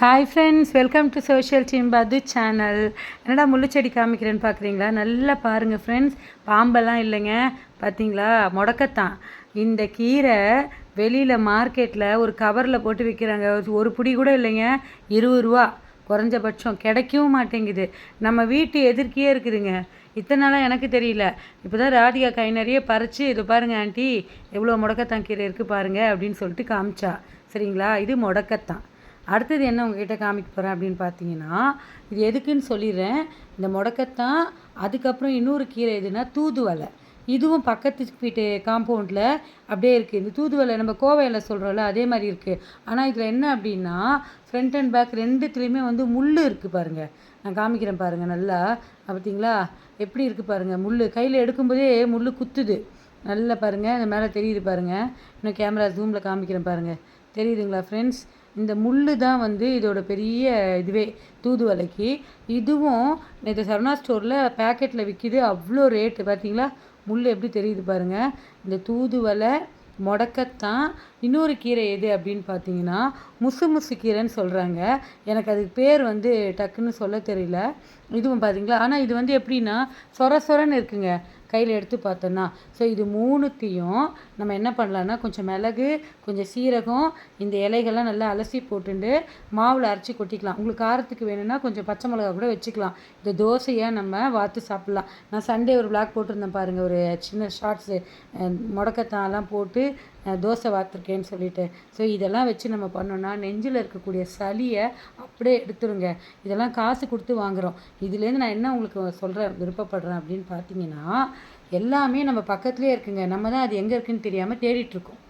Hi friends welcome to social team பது channel என்னடா முள்ளுச்செடி காமிக்கிறேன்னு பார்க்குறீங்களா நல்லா பாருங்கள் ஃப்ரெண்ட்ஸ் பாம்பெல்லாம் இல்லைங்க. பார்த்தீங்களா முடக்கத்தான். இந்த கீரை வெளியில் மார்க்கெட்டில் ஒரு கவரில் போட்டு விற்கிறாங்க ஒரு புடி கூட இல்லைங்க. இருபது ரூபா. குறைஞ்சபட்சம். கிடைக்கவும் மாட்டேங்குது. நம்ம வீட்டு எதிர்க்கையே இருக்குதுங்க. இத்தனை நாளாக எனக்கு தெரியல. இப்போ தான் ராதிகா கை நிறைய பறித்து இது பாருங்கள் ஆண்டி எவ்வளோ முடக்கத்தான் கீரை இருக்குது பாருங்கள் அப்படின்னு சொல்லிட்டு காமிச்சா. சரிங்களா? இது முடக்கத்தான். அடுத்தது என்ன உங்ககிட்ட காமிக்க போகிறேன் அப்படின்னு பார்த்தீங்கன்னா இது எதுக்குன்னு சொல்லிடுறேன். இந்த முடக்கத்தான் அதுக்கப்புறம் இன்னொரு கீரை எதுனா தூதுவலை. இதுவும் பக்கத்து வீட்டு காம்பவுண்டில் அப்படியே இருக்குது இந்த தூதுவலை நம்ம கோவையில் சொல்கிறோம்ல அதே மாதிரி இருக்குது ஆனால் இதில் என்ன அப்படின்னா ஃப்ரண்ட் அண்ட் பேக் ரெண்டுத்துலேயுமே வந்து முள் இருக்குது பாருங்கள் நான் காமிக்கிறேன் பாருங்கள் நல்லா. பார்த்தீங்களா? எப்படி இருக்குது பாருங்கள் முள் கையில் எடுக்கும்போதே முள் குத்துது. நல்லா பாருங்கள் இந்த மேலே தெரியுது பாருங்கள் இன்னும் கேமரா ஜூமில் காமிக்கிறேன் பாருங்கள் தெரியுதுங்களா ஃப்ரெண்ட்ஸ் இந்த முள் தான் வந்து இதோட பெரிய இதுவே தூதுவலைக்கு இதுவும் நேற்று சரணா ஸ்டோரில் பேக்கெட்டில் விற்கிது அவ்வளோ ரேட்டு பார்த்தீங்களா முள் எப்படி தெரியுது பாருங்கள் இந்த தூதுவலை முடக்கத்தான். இன்னொரு கீரை எது அப்படின்னு பார்த்தீங்கன்னா முசு முசு கீரைன்னு சொல்கிறாங்க எனக்கு அதுக்கு பேர் வந்து டக்குன்னு சொல்ல தெரியல. இதுவும் பார்த்தீங்களா ஆனால் இது வந்து எப்படின்னா சொர சொரன்னு இருக்குங்க. கையில் எடுத்து பார்த்தோன்னா ஸோ இது மூணுத்தையும் நம்ம என்ன பண்ணலான்னா கொஞ்சம் மிளகு கொஞ்சம் சீரகம் இந்த இலைகள்லாம் நல்லா அலசி போட்டுண்டு மாவில் அரைச்சி கொட்டிக்கலாம். உங்களுக்கு காரத்துக்கு வேணும்னா கொஞ்சம் பச்சை மிளகா கூட வச்சுக்கலாம். இந்த தோசையை நம்ம வாத்து சாப்பிட்லாம். நான் சண்டே ஒரு விளாக் போட்டிருந்தேன் பாருங்கள் ஒரு சின்ன ஷார்ட்ஸு முடக்கத்தான்லாம் போட்டு தோசை வார்த்துருக்கேன்னு சொல்லிட்டு. ஸோ இதெல்லாம் வச்சு நம்ம பண்ணோன்னா நெஞ்சில் இருக்கக்கூடிய சளியை அப்படியே எடுத்துருங்க. இதெல்லாம் காசு கொடுத்து வாங்குகிறோம் இதுலேருந்து நான் என்ன உங்களுக்கு சொல்கிறேன் விருப்பப்படுறேன் அப்படின்னு பார்த்தீங்கன்னா எல்லாமே நம்ம பக்கத்துலேயே இருக்குங்க. நம்ம தான் அது எங்கே இருக்குன்னு தெரியாமல் தேடிட்டுருக்கோம்